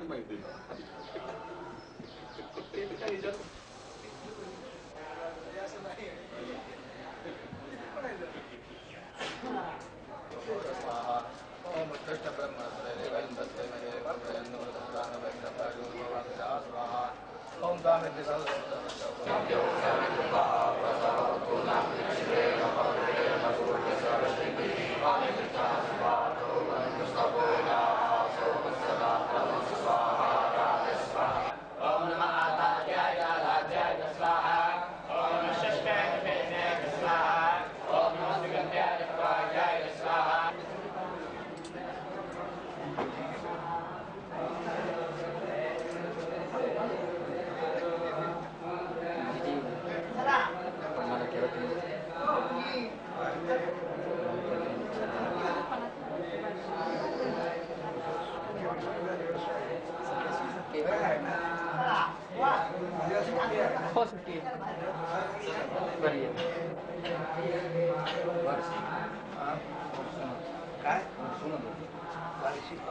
think might be. Cai? Funciona, Clarifica.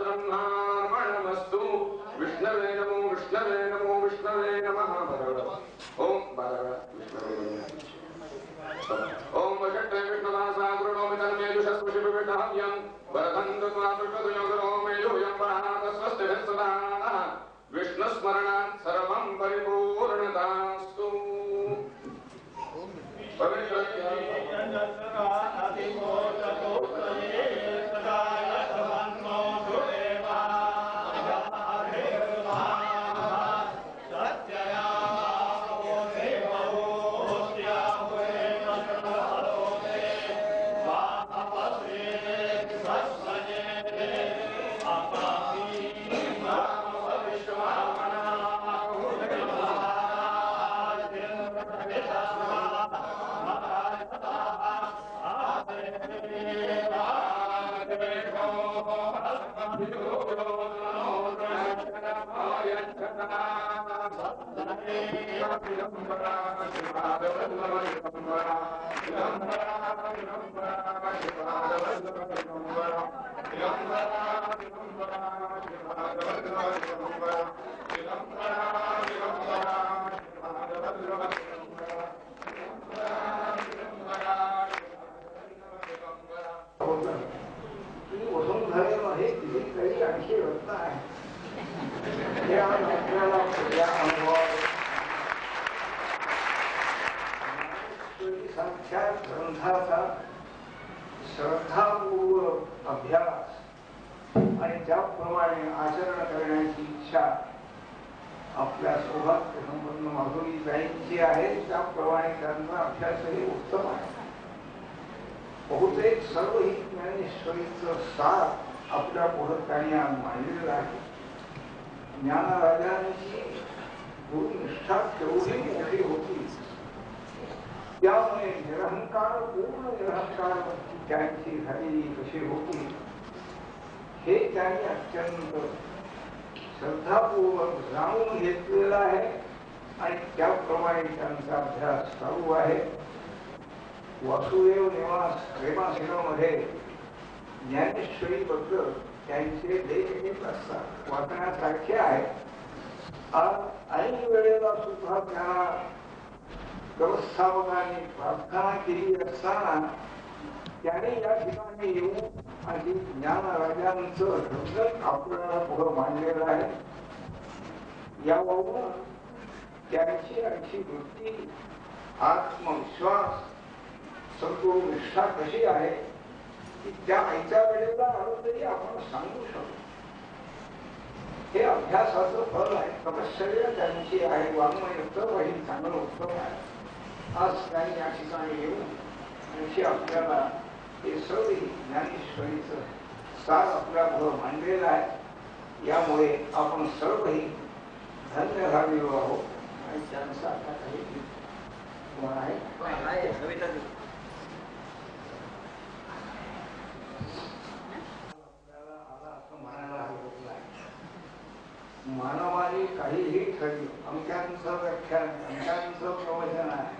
ब्रह्मार्पणमस्तु विष्णवे नमो विष्णवे नमो विष्णवे नमः भरव की त्याप्रमाणे आचरण करण्याची इच्छा आपल्या सौभाग्य संपन्न माधुरीताईंची आहे त्याप्रमाणे त्यांचा अभ्यासही उत्तम आहे. बहुतेक सर्व ही ज्ञानेश्वरीचं सार आपल्या पुढं त्यांनी आज मांडलेलं आहे. ज्ञानराजांची गुरुनिष्ठा केवढी मोठी होती. त्यामुळे निरहंकार, पूर्ण निरहंकार, त्यांची झालेली कशी होती? हे त्यांनी अत्यंत श्रद्धापूर्वक जाणून घेतलेलं आहे आणि त्याप्रमाणे त्यांचा अभ्यास चालू आहे. वासुदेव निवास प्रेमासिनमध्ये ज्ञानेश्वरीबद्दल त्यांचे लेख येत असतात. वाचण्यासारखे आहेत आज ऐन वेळेला सुद्धा त्यांना व्यवस्थापकांनी प्रार्थना केली असताना त्याने या ठिकाणी येऊन आणि ज्ञान ज्ञानराजांचं धर्म आपल्याला पुढं मांडलेलं आहे. यावरून त्यांची आणखी वृत्ती आत्मविश्वास संपूर्ण निष्ठा कशी आहे की त्या आईच्या वेळेला आलो तरी आपण सांगू शकतो. हे अभ्यासाचं फल आहे. तपश्चर्या त्यांची आहे. वाङ्मय उत्तम ही चांगलं उत्तम आहे. आज त्यांनी या ठिकाणी येऊन आणखी आपल्याला हे सर्व ज्ञानेश्वरीचं सार आपला पुढं मांडलेला आहे. यामुळे आपण सर्वही धन्य झालेलो आहोत. आणि त्यांचा आता काही तुम्हाला आहे. मानवाने काहीही ठरली अंकांचं व्याख्यान अंकांचं प्रवचन आहे.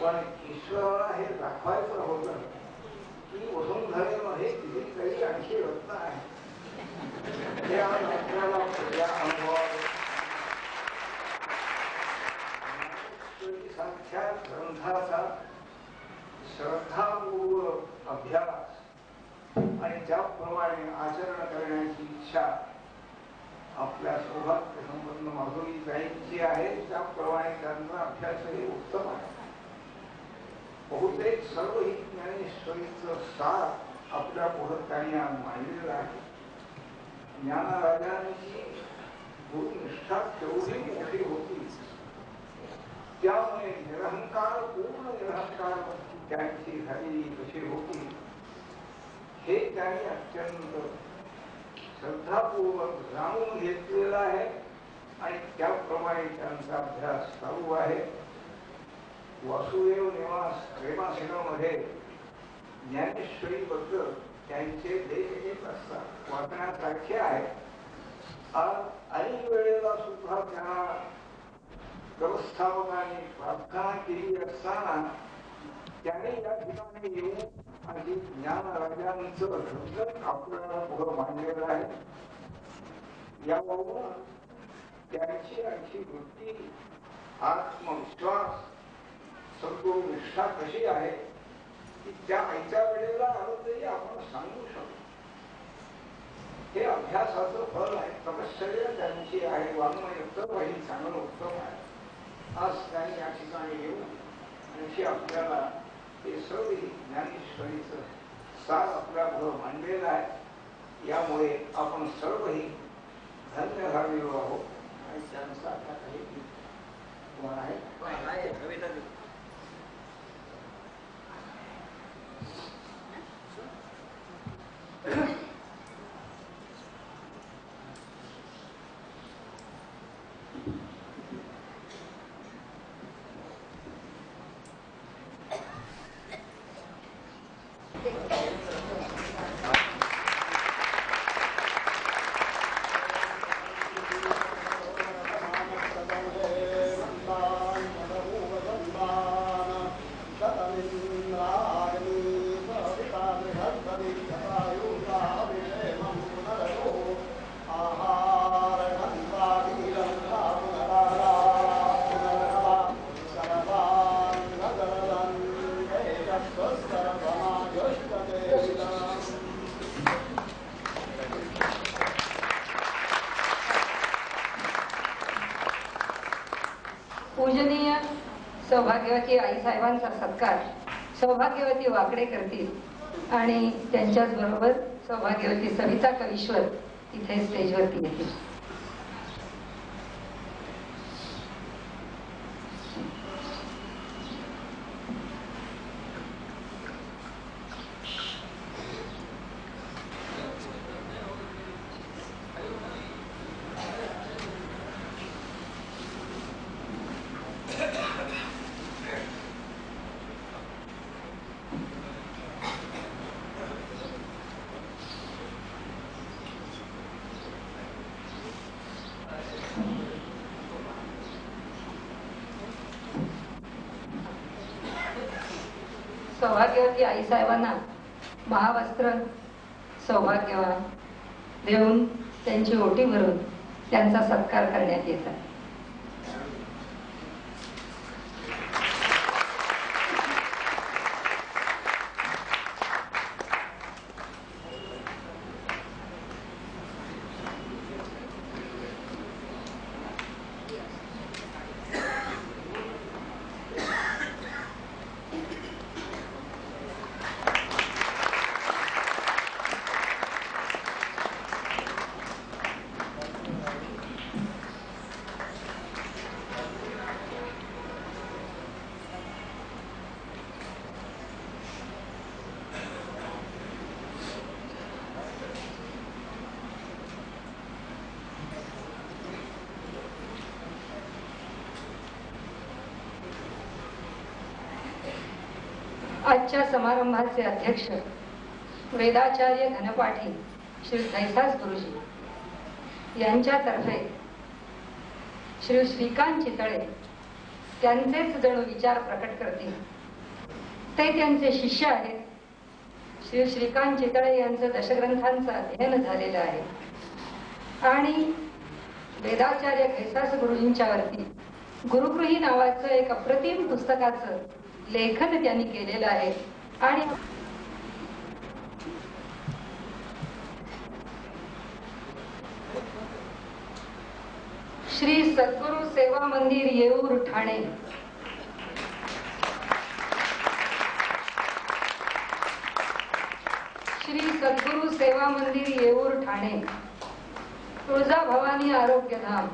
पण ईश्वराला हे दाखवायचं होतं की वसुंधरेमध्ये किती काही आणखी रत्न आहे हे आपल्याला या अनुभवात ग्रंथाचा श्रद्धापूर्वक अभ्यास आणि त्याप्रमाणे आचरण करण्याची इच्छा आपल्या सौभाग्य संपन्न आहे त्याप्रमाणे त्यांचा अभ्यासही उत्तम आहे बहुतेक सर्व ही ज्ञानेश्वरीचं सार आपल्या पुढं त्यांनी मांडलेलं आहे. ज्ञानराजांची गुरुनिष्ठा तेवढी मोठी होती. त्यामुळे निरहंकार पूर्ण निरहंकार त्यांची झालेली कशी होती हे त्यांनी अत्यंत श्रद्धापूर्वक जाणून घेतलेलं आहे आणि त्याप्रमाणे त्यांचा अभ्यास चालू आहे. वासुदेव निवास प्रेमासिनमध्ये ज्ञानेश्वरीबद्दल त्यांचे देश एक असतात. वाचण्यासारखे आहे आज अनेक वेळेला सुद्धा त्यांना व्यवस्थापकाने प्रार्थना केली असताना त्याने या ठिकाणी येऊन आणि ज्ञानराजांचं रंजन आपल्याला पुढं मांडलेलं आहे. यावरून त्यांची आणखी वृत्ती आत्मविश्वास सर्व निष्ठा कशी आहे? की त्या आईच्या वेळेला आलं तरी आपण सांगू शकतो. हे अभ्यासाचं फल आहे. तपश्चर्या त्यांची आहे. वाङ्मय उत्तम आहे चांगलं उत्तम आहे. आज त्यांनी या ठिकाणी येऊन आणखी आपल्याला हे सर्व ज्ञानेश्वरीचं सार आपल्या पुढं मांडलेलं आहे. यामुळे आपण सर्वही धन्य झालेलो आहोत. आणि त्यांचा आता काही कोण आहे. भाग्यवती आईसाहेबांचा सत्कार सौभाग्यवती वाकडे करतील आणि त्यांच्याच बरोबर सौभाग्यवती सविता कवीश्वर इथे स्टेजवरती येतील. सौभाग्यवती आईसाहेबांना महावस्त्र सौभाग्यवान देऊन त्यांची ओटी भरून त्यांचा सत्कार करण्यात येत आजच्या समारंभाचे अध्यक्ष वेदाचार्य घनपाठी श्री थैसास गुरुजी. यांच्यातर्फे श्री श्रीकांत चितळे त्यांचेच जणू विचार प्रकट करतील. ते त्यांचे शिष्य आहेत. श्री श्रीकांत चितळे यांचं दशग्रंथांचं अध्ययन झालेलं आहे. आणि वेदाचार्य खैसास गुरुजींच्या वरती गुरुगृही नावाचं एक अप्रतिम पुस्तकाचं लेखन त्यांनी केलेलं आहे. आणि श्री सद्गुरु सेवा मंदिर येऊर ठाणे. श्री सद्गुरु सेवा मंदिर येऊर ठाणे. तुळजा भवानी आरोग्यधाम.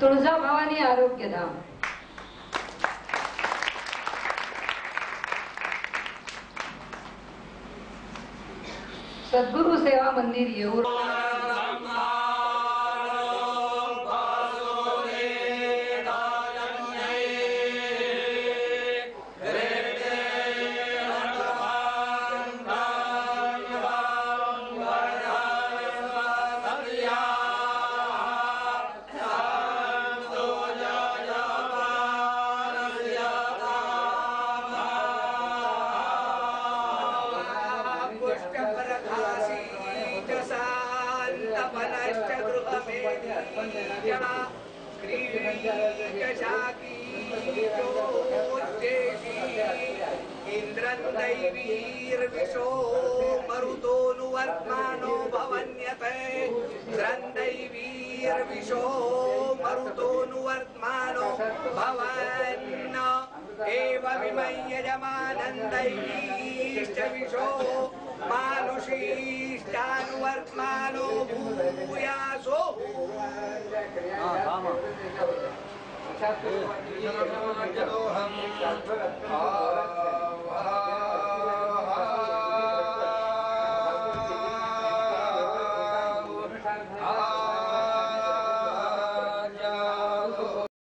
तुळजा भवानी आरोग्यधाम सद्गुरु सेवा मंदिर येऊर. निर्विशो मरुतो नुवर्त्मानो भवन्न एव विमय्यजमानन्दैश्च विशो मानुषैश्चानुवर्तमानो भूयासोहम्